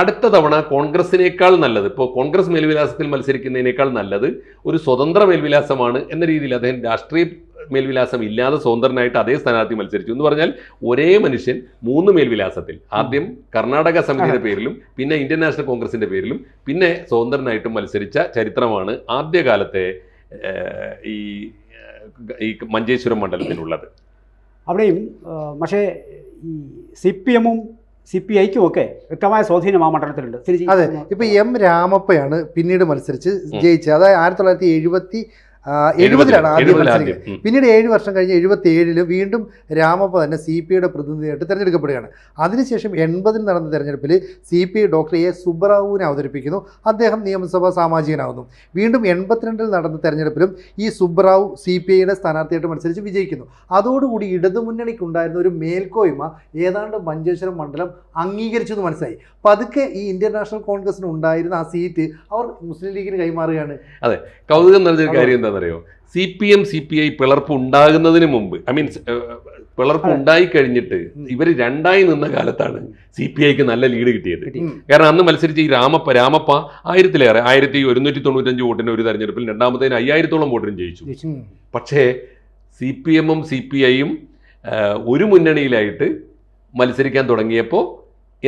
അടുത്ത തവണ കോൺഗ്രസിനേക്കാൾ നല്ലത് ഇപ്പോൾ കോൺഗ്രസ് മേൽവിലാസത്തിൽ മത്സരിക്കുന്നതിനേക്കാൾ നല്ലത് ഒരു സ്വതന്ത്ര മേൽവിലാസമാണ് എന്ന രീതിയിൽ അദ്ദേഹം രാഷ്ട്രീയ മേൽവിലാസം ഇല്ലാതെ സ്വതന്ത്രനായിട്ട് അതേ സ്ഥാനാർത്ഥി മത്സരിച്ചു എന്ന് പറഞ്ഞാൽ ഒരേ മനുഷ്യൻ മൂന്ന് മേൽവിലാസത്തിൽ. ആദ്യം കർണാടക സമിതിയുടെ പേരിലും പിന്നെ ഇന്ത്യൻ നാഷണൽ കോൺഗ്രസിന്റെ പേരിലും പിന്നെ സ്വതന്ത്രനായിട്ടും മത്സരിച്ച ചരിത്രമാണ് ആദ്യകാലത്തെ ഈ ഈ മഞ്ചേശ്വരം മണ്ഡലത്തിനുള്ളത്. അവിടെയും പക്ഷേ ഈ സി പി എമ്മും സി പി ഐക്കും ഒക്കെ വ്യക്തമായ സ്വാധീനം ആ മണ്ഡലത്തിലുണ്ട്. അതെ. ഇപ്പൊ എം രാമപ്പയാണ് പിന്നീട് മത്സരിച്ച് ജയിച്ചത്. അതായത് ആയിരത്തി തൊള്ളായിരത്തി എഴുപത്തി എഴുപതിലാണ് ആദ്യം മത്സരിക്കുന്നത്. പിന്നീട് ഏഴ് വർഷം കഴിഞ്ഞ് എഴുപത്തി ഏഴിൽ വീണ്ടും രാമപ്പ തന്നെ സി പി ഐയുടെ പ്രതിനിധിയായിട്ട് തിരഞ്ഞെടുക്കപ്പെടുകയാണ്. അതിനുശേഷം എൺപതിൽ നടന്ന തെരഞ്ഞെടുപ്പിൽ C P I doctor A സുബ്രാവുവിനെ അവതരിപ്പിക്കുന്നു. അദ്ദേഹം നിയമസഭാ സാമാജികനാകുന്നു വീണ്ടും എൺപത്തിരണ്ടിൽ നടന്ന തെരഞ്ഞെടുപ്പിലും ഈ സുബ്രാവു സി പി ഐയുടെ സ്ഥാനാർത്ഥിയായിട്ട് മത്സരിച്ച് വിജയിക്കുന്നു. അതോടുകൂടി ഇടതുമുന്നണിക്കുണ്ടായിരുന്ന ഒരു മേൽക്കോയ്മ ഏതാണ്ട് മഞ്ചേശ്വരം മണ്ഡലം അംഗീകരിച്ചു എന്ന് മനസ്സിലായി. പതുക്കെ ഈ ഇന്ത്യൻ നാഷണൽ കോൺഗ്രസിന് ഉണ്ടായിരുന്ന ആ സീറ്റ് അവർ മുസ്ലിം ലീഗിന് കൈമാറുകയാണ്. അതെ കൗതുകം നിറഞ്ഞൊരു. കാര്യം എന്താണെന്നറിയോ? C P M C P I പിളർപ്പ് ഉണ്ടാകുന്നതിന് മുമ്പ് ഐ മീൻസ് പിളർപ്പ് ഉണ്ടായി കഴിഞ്ഞിട്ട് ഇവർ രണ്ടായി നിന്ന കാലത്താണ് സി പി ഐക്ക് നല്ല ലീഡ് കിട്ടിയത്. കാരണം അന്ന് മത്സരിച്ച ഈ രാമപ്പ രാമപ്പ ആയിരത്തിലേറെ ആയിരത്തി ഒരുന്നൂറ്റി തൊണ്ണൂറ്റഞ്ച് വോട്ടിന് ഒരു തെരഞ്ഞെടുപ്പിൽ രണ്ടാമത്തേന് അയ്യായിരത്തോളം വോട്ടിനും ജയിച്ചു. പക്ഷേ സി പി എമ്മും സി പി ഐയും ഒരു മുന്നണിയിലായിട്ട് മത്സരിക്കാൻ തുടങ്ങിയപ്പോൾ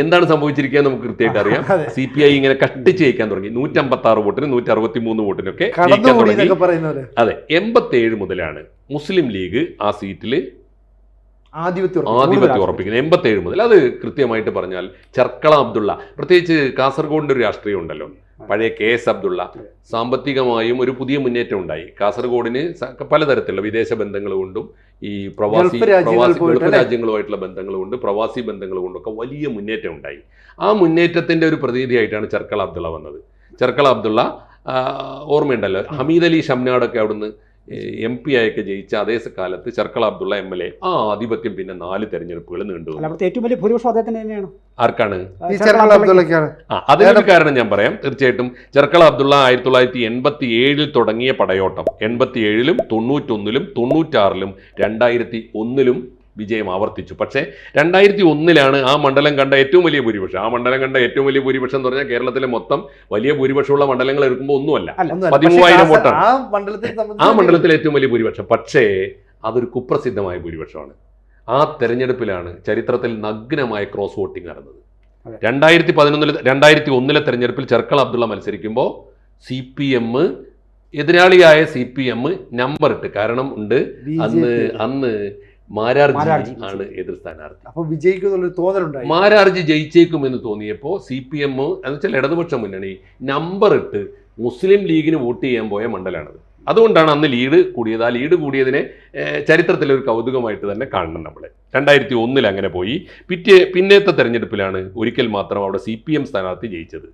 എന്താണ് സംഭവിച്ചിരിക്കുക നമുക്ക് കൃത്യമായിട്ട് അറിയാം. സി പി ഐ ഇങ്ങനെ കട്ടിച്ച് ജയിക്കാൻ തുടങ്ങി. നൂറ്റമ്പത്തി ആറ് വോട്ടിന് നൂറ്റി അറുപത്തി മൂന്ന് വോട്ടിനൊക്കെ ജയിക്കാൻ തുടങ്ങി. അതെ എൺപത്തി ഏഴ് മുതലാണ് മുസ്ലിം ലീഗ് ആ സീറ്റിൽ. ആധിപത്യം ഉറപ്പിക്കുന്നത്. എൺപത്തി ഏഴ് മുതൽ. അത് കൃത്യമായിട്ട് പറഞ്ഞാൽ ചർക്കള അബ്ദുള്ള പ്രത്യേകിച്ച് കാസർഗോഡിന്റെ ഒരു രാഷ്ട്രീയം ഉണ്ടല്ലോ. പഴയ കെ എസ് അബ്ദുള്ള സാമ്പത്തികമായും ഒരു പുതിയ മുന്നേറ്റം ഉണ്ടായി. കാസർഗോഡിന് പലതരത്തിലുള്ള വിദേശ ബന്ധങ്ങൾ കൊണ്ടും ഈ പ്രവാസി പ്രവാസി ഗൾഫ്? രാജ്യങ്ങളുമായിട്ടുള്ള ബന്ധങ്ങൾ കൊണ്ട് പ്രവാസി ബന്ധങ്ങൾ കൊണ്ടൊക്കെ വലിയ മുന്നേറ്റം ഉണ്ടായി ആ മുന്നേറ്റത്തിന്റെ ഒരു പ്രതിനിധിയായിട്ടാണ് ചെർക്കള അബ്ദുള്ള വന്നത് ചെർക്കള അബ്ദുള്ള ഓർമ്മയുണ്ടല്ലോ ഹമീദ് അലി ഷംനാടൊക്കെ അവിടുന്ന് എം പി ആയൊക്കെ ജയിച്ച അതേ കാലത്ത് Cherkala Abdullah M L A. ആ ആധിപത്യം പിന്നെ നാല് തെരഞ്ഞെടുപ്പുകൾ നീണ്ടു ഏറ്റവും വലിയ ഭൂരിപക്ഷം അദ്ദേഹത്തിന് തന്നെയാണ്? ആർക്കാണ്? ആ അതിനൊരു കാരണം ഞാൻ പറയാം. തീർച്ചയായിട്ടും ചെർക്കള അബ്ദുള്ള ആയിരത്തി തൊള്ളായിരത്തി എൺപത്തി ഏഴിൽ തുടങ്ങിയ പടയോട്ടം. എൺപത്തി ഏഴിലും തൊണ്ണൂറ്റൊന്നിലും തൊണ്ണൂറ്റാറിലും രണ്ടായിരത്തി ഒന്നിലും വിജയം ആവർത്തിച്ചു. പക്ഷേ രണ്ടായിരത്തി ഒന്നിലാണ് ആ മണ്ഡലം കണ്ട ഏറ്റവും വലിയ ഭൂരിപക്ഷം. ആ മണ്ഡലം കണ്ട ഏറ്റവും വലിയ ഭൂരിപക്ഷം എന്ന് പറഞ്ഞാൽ കേരളത്തിലെ മൊത്തം വലിയ ഭൂരിപക്ഷമുള്ള മണ്ഡലങ്ങൾ എടുക്കുമ്പോൾ ഒന്നുമല്ല. പതിമൂവായിരം വോട്ടാണ്. ആ മണ്ഡലത്തിൽ ഏറ്റവും വലിയ ഭൂരിപക്ഷം. പക്ഷേ അതൊരു കുപ്രസിദ്ധമായ ഭൂരിപക്ഷമാണ്. ആ തെരഞ്ഞെടുപ്പിലാണ് ചരിത്രത്തിൽ നഗ്നമായ ക്രോസ് വോട്ടിംഗ് നടന്നത്. രണ്ടായിരത്തി പതിനൊന്നിലെ രണ്ടായിരത്തി ഒന്നിലെ തെരഞ്ഞെടുപ്പിൽ ചെർക്കള അബ്ദുള്ള മത്സരിക്കുമ്പോൾ സി പി എം എതിരാളിയായ സി പി എം നമ്പർ ഇട്ട് കാരണം ഉണ്ട് അന്ന് അന്ന് മാരാർജി ആണ് എതിർ സ്ഥാനാർത്ഥി. അപ്പൊ വിജയിക്കുന്നുള്ളൊരു തോന്നലുണ്ടായി. മാരാർജി ജയിച്ചേക്കുമെന്ന് തോന്നിയപ്പോൾ സി പി എം എന്ന് വെച്ചാൽ ഇടതുപക്ഷ മുന്നണി നമ്പർ ഇട്ട് മുസ്ലിം ലീഗിന് വോട്ട് ചെയ്യാൻ പോയ മണ്ഡലമാണത് അതുകൊണ്ടാണ് അന്ന് ലീഡ് കൂടിയത്. ആ ലീഡ് കൂടിയതിനെ ചരിത്രത്തിലെ ഒരു കൗതുകമായിട്ട് തന്നെ കാണണം നമ്മൾ രണ്ടായിരത്തി ഒന്നിൽ അങ്ങനെ പോയി. പിറ്റേ പിന്നത്തെ തെരഞ്ഞെടുപ്പിലാണ് ഒരിക്കൽ മാത്രം അവിടെ സി പി എം സ്ഥാനാർത്ഥി ജയിച്ചത്.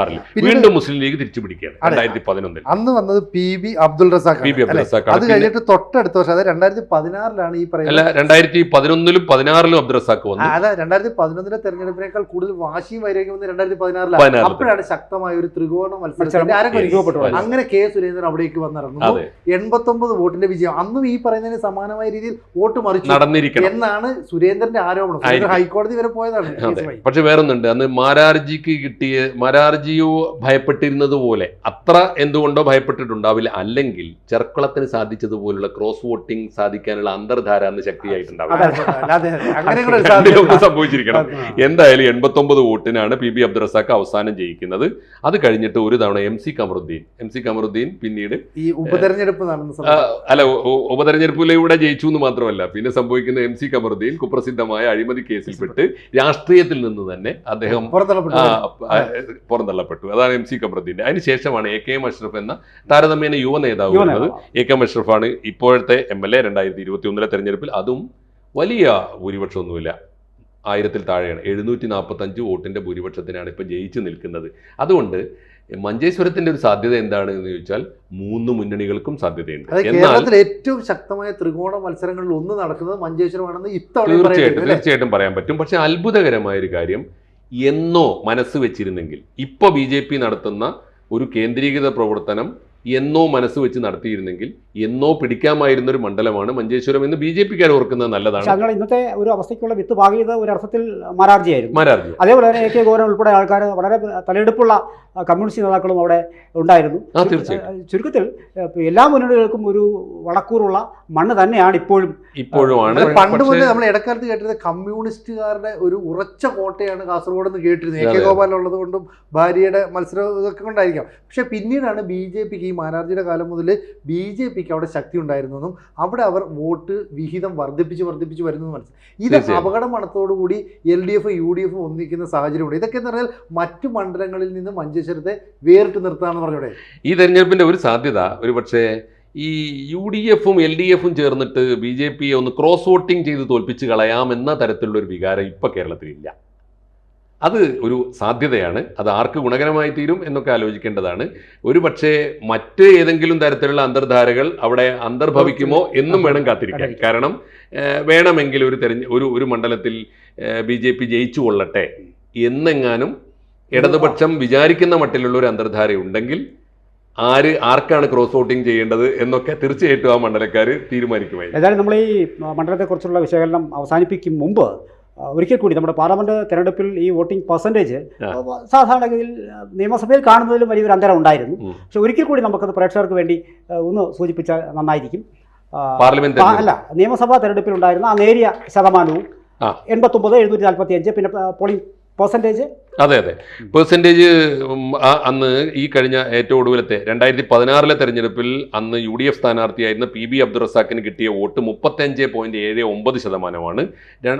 ആറിൽ. വീണ്ടും മുസ്ലിം ലീഗ് തിരിച്ചു പിടിക്കുകയാണ്. രണ്ടായിരത്തി പതിനൊന്നിൽ അന്ന് വന്നത് P B Abdul Razak P B അല്ലേ? റസാഖ് അത് കഴിഞ്ഞിട്ട് തൊട്ടടുത്ത വർഷം അതായത് രണ്ടായിരത്തി പതിനാറിലാണ് ഈ പറയുന്നത്. അല്ല രണ്ടായിരത്തി പതിനൊന്നിലും പതിനാറിലും അബ്ദുൾ റസാഖ് വന്നു. അല്ല രണ്ടായിരത്തി പതിനൊന്നിലെ തെരഞ്ഞെടുപ്പിനേക്കാൾ കൂടുതൽ വാശിയും വൈരാഗ്യം വന്ന് രണ്ടായിരത്തി പതിനാറിലാണ് അപ്പോഴാണ് ശക്തമായ ഒരു ത്രികോണ മത്സരം അങ്ങനെ കെ സുരേന്ദ്രൻ അവിടേക്ക് വന്നിറങ്ങുന്നു. എൺപത്തി ഒമ്പത് വോട്ടിന്റെ വിജയം. അന്നും ഈ പറയുന്നതിന് സമാനമായ രീതിയിൽ വോട്ട് മറിച്ചു നടന്നിരിക്കണം. എന്നാണ് സുരേന്ദ്രന്റെ ആരോപണം. ഹൈക്കോടതി വരെ പോയതാണ്. പക്ഷെ വേറൊന്നുണ്ട്. അന്ന് മാരാർജിക്ക് കിട്ടിയ മാരാർജിയോ ഭയപ്പെട്ടിരുന്നത് പോലെ അത്ര എന്തുകൊണ്ടോ ഭയപ്പെട്ടിട്ടുണ്ടാവില്ല. അല്ലെങ്കിൽ ചെർക്കുളത്തിന് സാധിച്ചതുപോലുള്ള ക്രോസ് വോട്ടിംഗ് സാധിക്കാനുള്ള അന്തർധാര അന്ന് ശക്തിയായിട്ടുണ്ടാവില്ല. സാധ്യത. സംഭവിച്ചിരിക്കണം. എന്തായാലും എൺപത്തൊമ്പത് വോട്ടിനാണ് പി ബി അബ്ദുൾ റസാഖ് അവസാനം ജയിക്കുന്നത്. അത് കഴിഞ്ഞിട്ട് ഒരു തവണ M C Kamaruddin. M C Kamaruddin പിന്നീട് ഈ ഉപതെരഞ്ഞെടുപ്പ് നടന്ന അല്ല ഉപതെരഞ്ഞെടുപ്പിലൂടെ ജയിച്ചു എന്ന് മാത്രമല്ല പിന്നെ സംഭവിക്കുന്ന എം സി കമറുദ്ദീൻ കുപ്രസിദ്ധമായ അഴിമതി കേസിൽപ്പെട്ട് രാഷ്ട്രീയത്തിൽ നിന്ന് തന്നെ അദ്ദേഹം പുറന്തള്ളപ്പെട്ടു. അതാണ് എം സി കമറുദ്ദീന്റെ. അതിനുശേഷമാണ് എ കെ എം അഷ്റഫ് എന്ന താരതമ്യേന യുവ നേതാവ് വരുന്നത്. എ കെ എം അഷ്റഫാണ് ഇപ്പോഴത്തെ എം എൽ എ. രണ്ടായിരത്തി ഇരുപത്തി ഒന്നിലെ തെരഞ്ഞെടുപ്പിൽ അതും വലിയ ഭൂരിപക്ഷമൊന്നുമില്ല. ആയിരത്തിൽ താഴെയാണ്. എഴുന്നൂറ്റി നാൽപ്പത്തഞ്ച് വോട്ടിന്റെ ഭൂരിപക്ഷത്തിനാണ് ഇപ്പോൾ ജയിച്ചു നിൽക്കുന്നത്. അതുകൊണ്ട് മഞ്ചേശ്വരത്തിന്റെ ഒരു സാധ്യത എന്താണ് എന്ന് ചോദിച്ചാൽ മൂന്ന് മുന്നണികൾക്കും സാധ്യതയുണ്ട്. കേരളത്തിൽ ഏറ്റവും ശക്തമായ ത്രികോണ മത്സരങ്ങളിൽ ഒന്ന് നടക്കുന്നത് മഞ്ചേശ്വരമാണെന്ന് ഇത്തവണ തീർച്ചയായിട്ടും തീർച്ചയായിട്ടും പറയാൻ പറ്റും. പക്ഷെ അത്ഭുതകരമായ ഒരു കാര്യം എന്നോ മനസ്സ് വെച്ചിരുന്നെങ്കിൽ ഇപ്പൊ ബി ജെ പി നടത്തുന്ന ഒരു കേന്ദ്രീകൃത പ്രവർത്തനം എന്നോ മനസ്സ് വെച്ച് നടത്തിയിരുന്നെങ്കിൽ എന്നോ പിടിക്കാമായിരുന്ന ഒരു മണ്ഡലമാണ് മഞ്ചേശ്വരം എന്ന് ബി ജെ പിക്കാർ ഓർക്കുന്നത് നല്ലതാണ്. ഞങ്ങൾ ഇന്നത്തെ ഒരു അവസ്ഥയ്ക്കുള്ള വിത്ത് പാകിയത് ഒരർത്ഥത്തിൽ മരാർജിയായിരുന്നു. മരാർജി. അതേപോലെ തന്നെ എ കെ ഗോരൻ ഉൾപ്പെടെ ആൾക്കാർ വളരെ തലയെടുപ്പുള്ള കമ്മ്യൂണിസ്റ്റ് നേതാക്കളും അവിടെ ഉണ്ടായിരുന്നു. ചുരുക്കത്തിൽ എല്ലാ മുന്നണികൾക്കും ഒരു വളക്കൂറുള്ള മണ്ണ് തന്നെയാണ് ഇപ്പോഴും. ഇപ്പോഴുമാണ്. പണ്ട് മുന്നേ മുതലേ നമ്മൾ ഇടക്കാലത്ത് കേട്ടിരുന്നത് കമ്മ്യൂണിസ്റ്റുകാരുടെ ഒരു ഉറച്ച കോട്ടയാണ് കാസർഗോഡ് എന്ന് കേട്ടിരുന്നത്. A K. ഗോപാൽ ഉള്ളത് കൊണ്ടും ഭാര്യയുടെ മത്സരം ഇതൊക്കെ കൊണ്ടായിരിക്കാം. പക്ഷെ പിന്നീടാണ് ബി ജെ പിക്ക് ഈ മാനാർജിയുടെ കാലം മുതൽ ബി ജെ പിക്ക് അവിടെ ശക്തി ഉണ്ടായിരുന്നെന്നും അവിടെ അവർ വോട്ട് വിഹിതം വർദ്ധിപ്പിച്ച് വർദ്ധിപ്പിച്ച് വരുന്നതും മനസ്സിലായി. ഇത് അപകടം അപകട മണത്തോടുകൂടി L D F U D F ഒന്നിക്കുന്ന സാഹചര്യമുണ്ട്. ഇതൊക്കെ എന്ന് പറഞ്ഞാൽ മറ്റു മണ്ഡലങ്ങളിൽ നിന്ന് മഞ്ചേശ്വരത്തെ വേറിട്ട് നിർത്താന്ന് പറഞ്ഞൂടെ? ഈ തെരഞ്ഞെടുപ്പിന്റെ ഒരു സാധ്യത ഒരു പക്ഷേ ഈ യു ഡി എഫും എൽ ഡി എഫും ചേർന്നിട്ട് ബി ജെ പിയെ ഒന്ന് ക്രോസ് വോട്ടിംഗ് ചെയ്ത് തോൽപ്പിച്ച് കളയാം എന്ന തരത്തിലുള്ള ഒരു വികാരം ഇപ്പൊ കേരളത്തിലില്ല. അത് ഒരു സാധ്യതയാണ്. അത് ആർക്ക് ഗുണകരമായി തീരും എന്നൊക്കെ ആലോചിക്കേണ്ടതാണ്. ഒരു പക്ഷേ മറ്റ് ഏതെങ്കിലും തരത്തിലുള്ള അന്തർധാരകൾ അവിടെ അന്തർഭവിക്കുമോ എന്നും വേണം കാത്തിരിക്കാൻ. കാരണം വേണമെങ്കിൽ ഒരു തെരഞ്ഞ ഒരു ഒരു മണ്ഡലത്തിൽ ബി ജെ പി ജയിച്ചു കൊള്ളട്ടെ എന്നെങ്ങാനും ഇടതുപക്ഷം വിചാരിക്കുന്ന മട്ടിലുള്ള ഒരു അന്തർധാര ഉണ്ടെങ്കിൽ ആര് ആർക്കാണ് ക്രോസ് വോട്ടിംഗ് ചെയ്യേണ്ടത് എന്നൊക്കെ തീർച്ചയായിട്ടും ആ മണ്ഡലക്കാർ തീരുമാനിക്കുമായി ഏതായാലും നമ്മൾ ഈ മണ്ഡലത്തെക്കുറിച്ചുള്ള വിശകലനം അവസാനിപ്പിക്കും മുമ്പ് ഒരിക്കൽ കൂടി നമ്മുടെ പാർലമെന്റ് തെരഞ്ഞെടുപ്പിൽ ഈ വോട്ടിംഗ് പെർസെന്റേജ് സാധാരണഗതിയിൽ നിയമസഭയിൽ കാണുന്നതിലും വലിയൊരു അന്തരം ഉണ്ടായിരുന്നു. പക്ഷെ ഒരിക്കൽ കൂടി നമുക്കത് പ്രേക്ഷകർക്ക് വേണ്ടി ഒന്ന് സൂചിപ്പിച്ചാൽ നന്നായിരിക്കും. പാർലമെന്റ് അല്ല നിയമസഭാ തെരഞ്ഞെടുപ്പിൽ ഉണ്ടായിരുന്ന ആ. നേരിയ ശതമാനവും. എൺപത്തൊമ്പത് എഴുന്നൂറ്റി നാൽപ്പത്തി അഞ്ച് പിന്നെ പോളിംഗ് പെർസെന്റേജ് അതെ അതെ. പെർസെന്റേജ് അന്ന് ഈ കഴിഞ്ഞ ഏറ്റവും ഒടുവിലത്തെ രണ്ടായിരത്തി പതിനാറിലെ തെരഞ്ഞെടുപ്പിൽ അന്ന് യു ഡി എഫ് സ്ഥാനാർത്ഥിയായിരുന്ന പി ബി അബ്ദുൾ റസാഖിന് കിട്ടിയ വോട്ട് മുപ്പത്തഞ്ച് പോയിന്റ് ഏഴ് ഒമ്പത് ശതമാനമാണ്.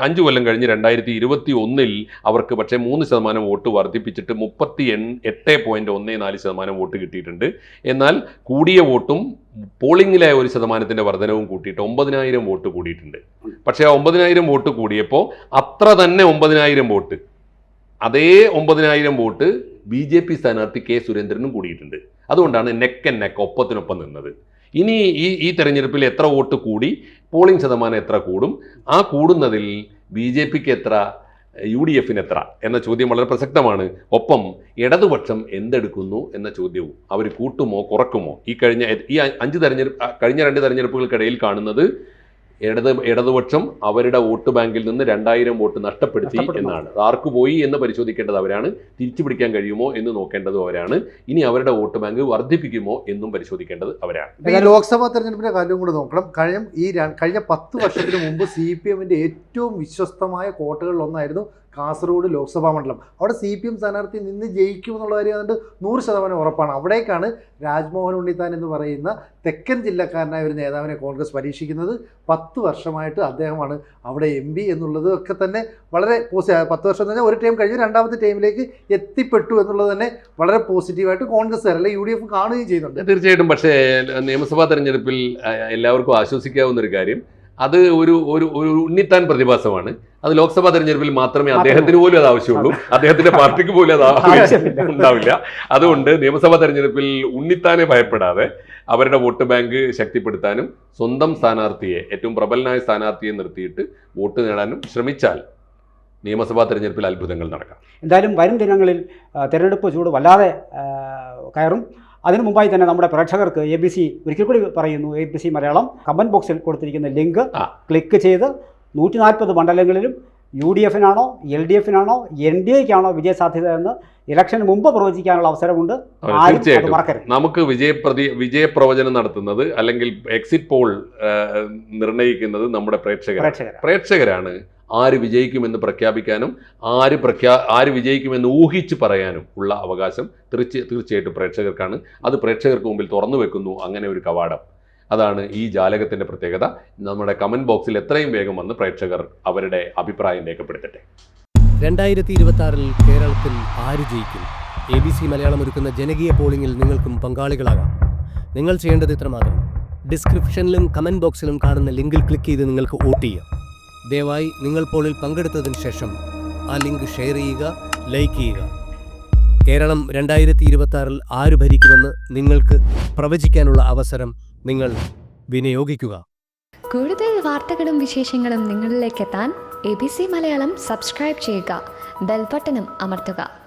അഞ്ച് കൊല്ലം കഴിഞ്ഞ് രണ്ടായിരത്തി ഇരുപത്തി ഒന്നിൽ അവർക്ക് പക്ഷേ മൂന്ന് ശതമാനം വോട്ട് വർദ്ധിപ്പിച്ചിട്ട് മുപ്പത്തി എൺ എട്ട് പോയിന്റ് ഒന്ന് നാല് ശതമാനം വോട്ട് കിട്ടിയിട്ടുണ്ട്. എന്നാൽ കൂടിയ വോട്ടും പോളിംഗിലെ ഒരു ശതമാനത്തിന്റെ വർധനവും കൂട്ടിയിട്ട് ഒമ്പതിനായിരം വോട്ട് കൂടിയിട്ടുണ്ട്. പക്ഷേ ആ ഒമ്പതിനായിരം വോട്ട് കൂടിയപ്പോൾ അത്ര തന്നെ ഒമ്പതിനായിരം വോട്ട് അതേ ഒമ്പതിനായിരം വോട്ട് ബി ജെ പി സ്ഥാനാർത്ഥി കെ സുരേന്ദ്രനും കൂടിയിട്ടുണ്ട്. അതുകൊണ്ടാണ് നെക്ക് ആൻഡ് നെക്ക് ഒപ്പത്തിനൊപ്പം നിന്നത്. ഇനി ഈ ഈ തെരഞ്ഞെടുപ്പിൽ എത്ര വോട്ട് കൂടി പോളിംഗ് ശതമാനം എത്ര കൂടും ആ കൂടുന്നതിൽ ബി ജെ പിക്ക് എത്ര യു ഡി എഫിന് എത്ര എന്ന ചോദ്യം വളരെ പ്രസക്തമാണ്. ഒപ്പം ഇടതുപക്ഷം എന്തെടുക്കുന്നു എന്ന ചോദ്യവും അവർ കൂട്ടുമോ കുറക്കുമോ? ഈ കഴിഞ്ഞ ഈ അഞ്ച് തെരഞ്ഞെടുപ്പ് കഴിഞ്ഞ രണ്ട് തെരഞ്ഞെടുപ്പുകൾക്കിടയിൽ കാണുന്നത് ഇടത് ഇടതുപക്ഷം അവരുടെ വോട്ട് ബാങ്കിൽ നിന്ന് രണ്ടായിരം വോട്ട് നഷ്ടപ്പെടുത്തി എന്നാണ്. ആർക്ക് പോയി എന്ന് പരിശോധിക്കേണ്ടത് അവരാണ്. തിരിച്ചു പിടിക്കാൻ കഴിയുമോ എന്ന് നോക്കേണ്ടതും അവരാണ്. ഇനി അവരുടെ വോട്ട് ബാങ്ക് വർദ്ധിപ്പിക്കുമോ എന്നും പരിശോധിക്കേണ്ടത് അവരാണ്. ഈ ലോക്സഭാ തെരഞ്ഞെടുപ്പിന്റെ കാര്യം കൂടെ നോക്കണം. കഴിഞ്ഞ ഈ കഴിഞ്ഞ പത്ത് വർഷത്തിന് മുമ്പ് സി പി എമ്മിന്റെ ഏറ്റവും വിശ്വസ്തമായ കോട്ടകളിൽ ഒന്നായിരുന്നു കാസർഗോഡ് ലോക്സഭാ മണ്ഡലം. അവിടെ സി പി എം സ്ഥാനാർത്ഥി നിന്ന് ജയിക്കും എന്നുള്ള കാര്യം അതുകൊണ്ട് നൂറ് ശതമാനം ഉറപ്പാണ്. അവിടേക്കാണ് രാജ്മോഹൻ ഉണ്ണിത്താൻ എന്ന് പറയുന്ന തെക്കൻ ജില്ലക്കാരനായ ഒരു നേതാവിനെ കോൺഗ്രസ് പരീക്ഷിക്കുന്നത്. പത്ത് വർഷമായിട്ട് അദ്ദേഹമാണ് അവിടെ എം പി എന്നുള്ളത് ഒക്കെ തന്നെ വളരെ പോസിറ്റീവ് പത്ത് വർഷം എന്ന് പറഞ്ഞാൽ ഒരു ടൈം കഴിഞ്ഞ് രണ്ടാമത്തെ ടൈമിലേക്ക് എത്തിപ്പെട്ടു എന്നുള്ളത് തന്നെ വളരെ പോസിറ്റീവായിട്ട് കോൺഗ്രസ് അല്ലെ യു ഡി എഫ് കാണുകയും ചെയ്യുന്നുണ്ട്. തീർച്ചയായിട്ടും. പക്ഷേ നിയമസഭാ തെരഞ്ഞെടുപ്പിൽ എല്ലാവർക്കും ആശ്വസിക്കാവുന്ന ഒരു കാര്യം അത് ഒരു ഒരു ഒരു ഉണ്ണിത്താൻ പ്രതിഭാസമാണ്. അത് ലോക്സഭാ തെരഞ്ഞെടുപ്പിൽ മാത്രമേ അദ്ദേഹത്തിന് പോലും അത് ആവശ്യമുള്ളൂ. അദ്ദേഹത്തിന്റെ പാർട്ടിക്ക് പോലും അത്. ഉണ്ടാവില്ല. അതുകൊണ്ട് നിയമസഭാ തെരഞ്ഞെടുപ്പിൽ ഉണ്ണിത്താനെ ഭയപ്പെടാതെ അവരുടെ വോട്ട് ബാങ്ക് ശക്തിപ്പെടുത്താനും സ്വന്തം സ്ഥാനാർത്ഥിയെ ഏറ്റവും പ്രബലനായ സ്ഥാനാർത്ഥിയെ നിർത്തിയിട്ട് വോട്ട് നേടാനും ശ്രമിച്ചാൽ നിയമസഭാ തെരഞ്ഞെടുപ്പിൽ അത്ഭുതങ്ങൾ നടക്കാം. എന്തായാലും വരും ദിനങ്ങളിൽ തെരഞ്ഞെടുപ്പ് ചൂട് വല്ലാതെ കയറും. അതിനു മുമ്പായി തന്നെ നമ്മുടെ പ്രേക്ഷകർക്ക് എ ബി സി ഒരിക്കൽ കൂടി പറയുന്നു. A B C Malayalam comment ബോക്സിൽ കൊടുത്തിരിക്കുന്ന ലിങ്ക് ക്ലിക്ക് ചെയ്ത് നൂറ്റി നാൽപ്പത് മണ്ഡലങ്ങളിലും യു ഡി എഫിനാണോ എൽ ഡി എഫിനാണോ എൻ ഡി എക്കാണോ വിജയസാധ്യത എന്ന് ഇലക്ഷന് മുമ്പ് പ്രവചിക്കാനുള്ള അവസരമുണ്ട്. തീർച്ചയായിട്ടും. നമുക്ക് വിജയപ്രതി വിജയപ്രവചനം നടത്തുന്നത് അല്ലെങ്കിൽ എക്സിറ്റ് പോൾ നിർണയിക്കുന്നത് നമ്മുടെ പ്രേക്ഷകർ പ്രേക്ഷകരാണ്. ആര് വിജയിക്കുമെന്ന് പ്രഖ്യാപിക്കാനും ആര് പ്രഖ്യാ ആര് വിജയിക്കുമെന്ന് ഊഹിച്ച് പറയാനും ഉള്ള അവകാശം തീർച്ച തീർച്ചയായിട്ടും പ്രേക്ഷകർക്കാണ്. അത് പ്രേക്ഷകർക്ക് മുമ്പിൽ തുറന്നു വെക്കുന്നു. അങ്ങനെ ഒരു കവാടം. അതാണ് ഈ ജാലകത്തിന്റെ പ്രത്യേകത. നമ്മുടെ കമന്റ് ബോക്സിൽ എത്രയും വേഗം വന്ന് പ്രേക്ഷകർ അവരുടെ അഭിപ്രായം രേഖപ്പെടുത്തട്ടെ. രണ്ടായിരത്തി ഇരുപത്തി ആറിൽ കേരളത്തിൽ ആര് ജയിക്കും? എ ബി സി മലയാളം ഒരുക്കുന്ന ജനകീയ പോളിംഗിൽ നിങ്ങൾക്കും പങ്കാളികളാകാം. നിങ്ങൾ ചെയ്യേണ്ടത് ഇത്രമാത്രം. ഡിസ്ക്രിപ്ഷനിലും കമന്റ് ബോക്സിലും കാണുന്ന ലിങ്കിൽ ക്ലിക്ക് ചെയ്ത് നിങ്ങൾക്ക് വോട്ട് ചെയ്യാം. ദയവായി നിങ്ങൾ പോളിൽ പങ്കെടുത്തതിന് ശേഷം ആ ലിങ്ക് ഷെയർ ചെയ്യുക ലൈക്ക് ചെയ്യുക. കേരളം രണ്ടായിരത്തി ഇരുപത്തി ആറിൽ ആര് ഭരിക്കുമെന്ന് നിങ്ങൾക്ക് പ്രവചിക്കാനുള്ള അവസരം നിങ്ങൾ വിനിയോഗിക്കുക. കൂടുതൽ വാർത്തകളും വിശേഷങ്ങളും നിങ്ങളിലേക്ക് എത്താൻ A B C Malayalam subscribe ചെയ്യുക ബെൽബട്ടനും അമർത്തുക.